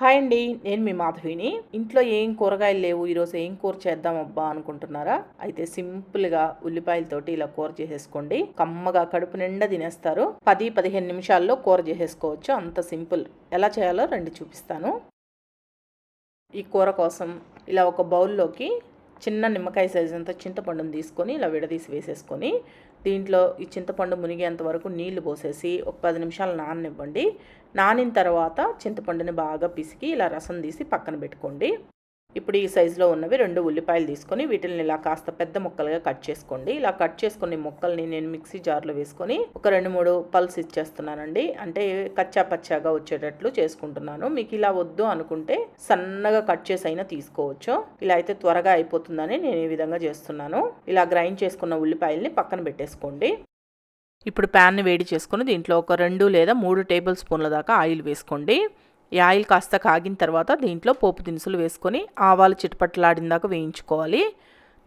Hi అండి నేను మీ మాధవిని. ఇంట్లో ఏం కూరగాయలు లేవు ఈరోజు ఏం కూర చేద్దాం అబ్బా అనుకుంటున్నారా? అయితే సింపుల్గా ఉల్లిపాయలతోటి ఇలా కూర చేసేసుకోండి. కమ్మగా కడుపు నిండా తినేస్తారు. పది పదిహేను నిమిషాల్లో కూర చేసేసుకోవచ్చు. అంత సింపుల్. ఎలా చేయాలో రండి చూపిస్తాను. ఈ కూర కోసం ఇలా ఒక బౌల్లోకి చిన్న నిమ్మకాయ సైజు అంత చింతపండుని తీసుకొని ఇలా విడదీసి వేసేసుకొని దీంట్లో ఈ చింతపండు మునిగేంత వరకు నీళ్ళు పోసేసి ఒక పది నిమిషాలు నాననివ్వండి. నానిన తర్వాత చింతపండుని బాగా పిసికి ఇలా రసం తీసి పక్కన పెట్టుకోండి. ఇప్పుడు ఈ సైజులో ఉన్నవి రెండు ఉల్లిపాయలు తీసుకొని వీటిని ఇలా కాస్త పెద్ద ముక్కలుగా కట్ చేసుకోండి. ఇలా కట్ చేసుకునే ముక్కల్ని నేను మిక్సీ జార్లో వేసుకొని ఒక రెండు మూడు పల్స్ ఇచ్చేస్తున్నానండి. అంటే కచ్చా పచ్చాగా వచ్చేటట్లు చేసుకుంటున్నాను. మీకు ఇలా వద్దు అనుకుంటే సన్నగా కట్ చేసి అయినా తీసుకోవచ్చు. ఇలా అయితే త్వరగా అయిపోతుందని నేను ఈ విధంగా చేస్తున్నాను. ఇలా గ్రైండ్ చేసుకున్న ఉల్లిపాయల్ని పక్కన పెట్టేసుకోండి. ఇప్పుడు ప్యాన్ని వేడి చేసుకుని దీంట్లో ఒక రెండు లేదా మూడు టేబుల్ స్పూన్ల దాకా ఆయిల్ వేసుకోండి. ఈ ఆయిల్ కాస్త కాగిన తర్వాత దీంట్లో పోపు దినుసులు వేసుకొని ఆవాలు చిటపట్లాడిందాక వేయించుకోవాలి.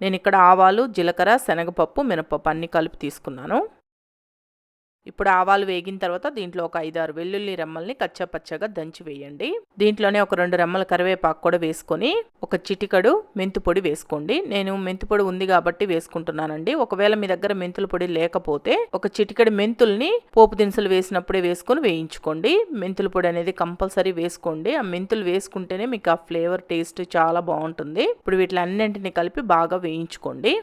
నేను ఇక్కడ ఆవాలు జీలకర్ర శనగపప్పు మినపప్పు అన్నీ కలిపి తీసుకున్నాను. ఇప్పుడు ఆవాలు వేగిన తర్వాత దీంట్లో ఒక ఐదారు వెల్లుల్లి రెమ్మల్ని కచ్చపచ్చగా దంచి వేయండి. దీంట్లోనే ఒక రెండు రెమ్మల కరివేపాకు కూడా వేసుకొని ఒక చిటికడు మెంతు పొడి వేసుకోండి. నేను మెంతు పొడి ఉంది కాబట్టి వేసుకుంటున్నానండి. ఒకవేళ మీ దగ్గర మెంతుల పొడి లేకపోతే ఒక చిటికడి మెంతుల్ని పోపు దినుసులు వేసినప్పుడే వేసుకొని వేయించుకోండి. మెంతుల పొడి అనేది కంపల్సరీ వేసుకోండి. ఆ మెంతులు వేసుకుంటేనే మీకు ఆ ఫ్లేవర్ టేస్ట్ చాలా బాగుంటుంది. ఇప్పుడు వీటిలన్నింటినీ కలిపి బాగా వేయించుకోండి.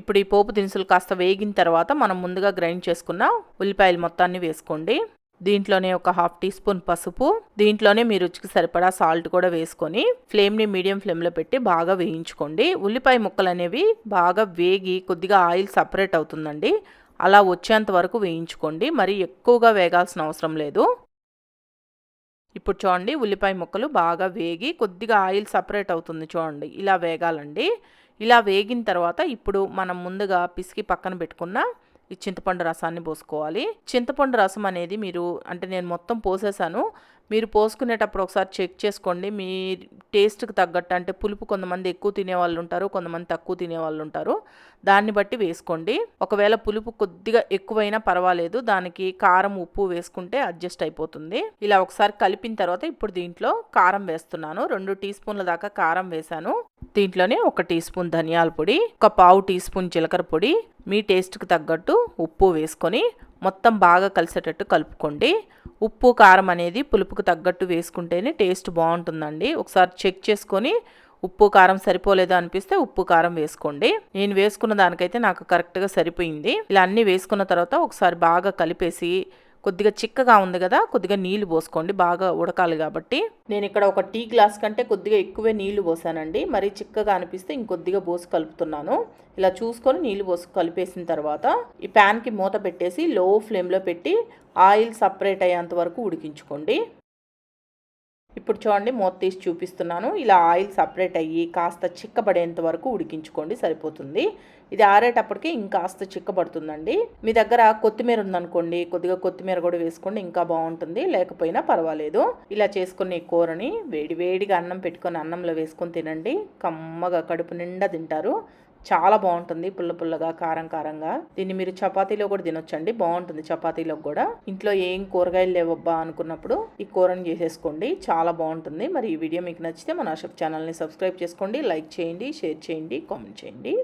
ఇప్పుడు ఈ పోపు దినుసులు కాస్త వేగిన తర్వాత మనం ముందుగా గ్రైండ్ చేసుకున్న ఉల్లిపాయలు మొత్తాన్ని వేసుకోండి. దీంట్లోనే ఒక హాఫ్ టీ స్పూన్ పసుపు దీంట్లోనే మీ రుచికి సరిపడా సాల్ట్ కూడా వేసుకొని ఫ్లేమ్ని మీడియం ఫ్లేమ్లో పెట్టి బాగా వేయించుకోండి. ఉల్లిపాయ ముక్కలు అనేవి బాగా వేగి కొద్దిగా ఆయిల్ సపరేట్ అవుతుందండి. అలా వచ్చేంత వరకు వేయించుకోండి. మరి ఎక్కువగా వేగాల్సిన అవసరం లేదు. ఇప్పుడు చూడండి ఉల్లిపాయ ముక్కలు బాగా వేగి కొద్దిగా ఆయిల్ సపరేట్ అవుతుంది చూడండి. ఇలా వేగాలండి. ఇలా వేగిన తర్వాత ఇప్పుడు మనం ముందుగా పిసికి పక్కన పెట్టుకున్న ఈ చింతపండు రసాన్ని పోసుకోవాలి. చింతపండు రసం అనేది మీరు అంటే నేను మొత్తం పోసేసాను. మీరు పోసుకునేటప్పుడు ఒకసారి చెక్ చేసుకోండి. మీ టేస్ట్కి తగ్గట్టు అంటే పులుపు కొంతమంది ఎక్కువ తినే వాళ్ళు ఉంటారు కొంతమంది తక్కువ తినే వాళ్ళు ఉంటారు. దాన్ని బట్టి వేసుకోండి. ఒకవేళ పులుపు కొద్దిగా ఎక్కువైనా పర్వాలేదు దానికి కారం ఉప్పు వేసుకుంటే అడ్జస్ట్ అయిపోతుంది. ఇలా ఒకసారి కలిపిన తర్వాత ఇప్పుడు దీంట్లో కారం వేస్తున్నాను. రెండు టీ స్పూన్ల దాకా కారం వేశాను. దీంట్లోనే ఒక టీ స్పూన్ ధనియాల పొడి ఒక పావు టీ స్పూన్ జీలకర్ర పొడి మీ టేస్ట్కి తగ్గట్టు ఉప్పు వేసుకొని మొత్తం బాగా కలిసేటట్టు కలుపుకోండి. ఉప్పు కారం అనేది పులుపుకు తగ్గట్టు వేసుకుంటేనే టేస్ట్ బాగుంటుందండి. ఒకసారి చెక్ చేసుకొని ఉప్పు కారం సరిపోలేదా అనిపిస్తే ఉప్పు కారం వేసుకోండి. నేను వేసుకున్న దానికైతే నాకు కరెక్ట్గా సరిపోయింది. ఇలా అన్నీ వేసుకున్న తర్వాత ఒకసారి బాగా కలిపేసి కొద్దిగా చిక్కగా ఉంది కదా కొద్దిగా నీళ్ళు పోసుకోండి బాగా ఉడకాలి కాబట్టి. నేను ఇక్కడ ఒక టీ గ్లాస్ కంటే కొద్దిగా ఎక్కువే నీళ్ళు పోసానండి. మరి చిక్కగా అనిపిస్తే ఇంకొద్దిగా పోసి కలుపుతున్నాను. ఇలా చూసుకొని నీళ్ళు పోసి కలిపేసిన తర్వాత ఈ ప్యాన్కి మూత పెట్టేసి లో ఫ్లేమ్లో పెట్టి ఆయిల్ సపరేట్ అయ్యేంత వరకు ఉడికించుకోండి. ఇప్పుడు చూడండి మూత తీసి చూపిస్తున్నాను. ఇలా ఆయిల్ సపరేట్ అయ్యి కాస్త చిక్కబడేంత వరకు ఉడికించుకోండి సరిపోతుంది. ఇది ఆరేటప్పటికి ఇంకాస్త చిక్కబడుతుందండి. మీ దగ్గర కొత్తిమీర ఉందనుకోండి కొద్దిగా కొత్తిమీర కూడా వేసుకోండి ఇంకా బాగుంటుంది. లేకపోయినా పర్వాలేదు. ఇలా చేసుకుని కూరని వేడి వేడిగా అన్నం పెట్టుకొని అన్నంలో వేసుకొని తినండి. కమ్మగా కడుపు నిండా తింటారు. చాలా బాగుంటుంది పుల్ల పుల్లగా కారం కారంగా. దీన్ని మీరు చపాతీలో కూడా తినొచ్చండి. బాగుంటుంది చపాతీలో కూడా. ఇంట్లో ఏం కూరగాయలు లేవబ్బా అనుకున్నప్పుడు ఈ కూరని చేసేసుకోండి. చాలా బాగుంటుంది. మరి ఈ వీడియో మీకు నచ్చితే మన అశోక్ ఛానల్ని సబ్స్క్రైబ్ చేసుకోండి. లైక్ చేయండి షేర్ చేయండి కామెంట్ చేయండి.